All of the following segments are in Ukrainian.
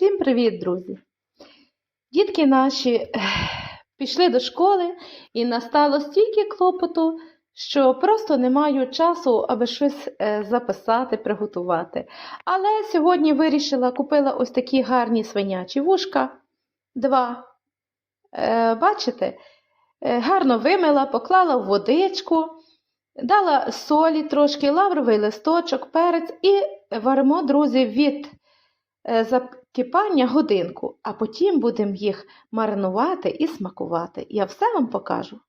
Всім привіт, друзі! Дітки наші пішли до школи і настало стільки клопоту, що просто не маю часу, аби щось е, записати, приготувати. Але сьогодні вирішила, купила ось такі гарні свинячі вушка. Два. Е, бачите? Е, гарно вимила, поклала в водичку, дала солі трошки, лавровий листочок, перець і варимо, друзі, від закипання годинку, а потім будемо їх маринувати і смакувати. Я все вам покажу.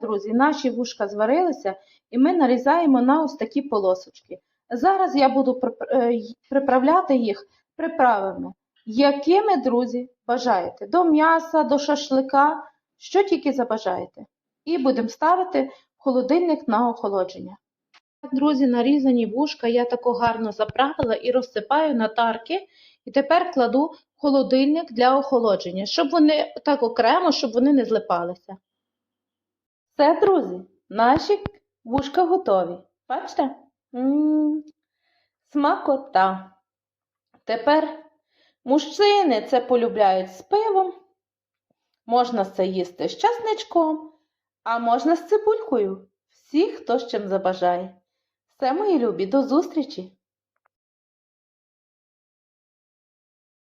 Друзі, наші вушка зварилися і ми нарізаємо на ось такі полосочки. Зараз я буду е, приправляти їх приправами. Якими, друзі, бажаєте? До м'яса, до шашлика, що тільки забажаєте. І будемо ставити в холодильник на охолодження. Друзі, нарізані вушка я тако гарно заправила і розсипаю на тарки. І тепер кладу холодильник для охолодження, щоб вони так окремо, щоб вони не злипалися. Все, друзі, наші вушка готові. Бачите? Смакота. Тепер мужчини це полюбляють з пивом. Можна це їсти з часничком, а можна з цибулькою. Всі, хто з чим забажає. Все, мої любі, до зустрічі!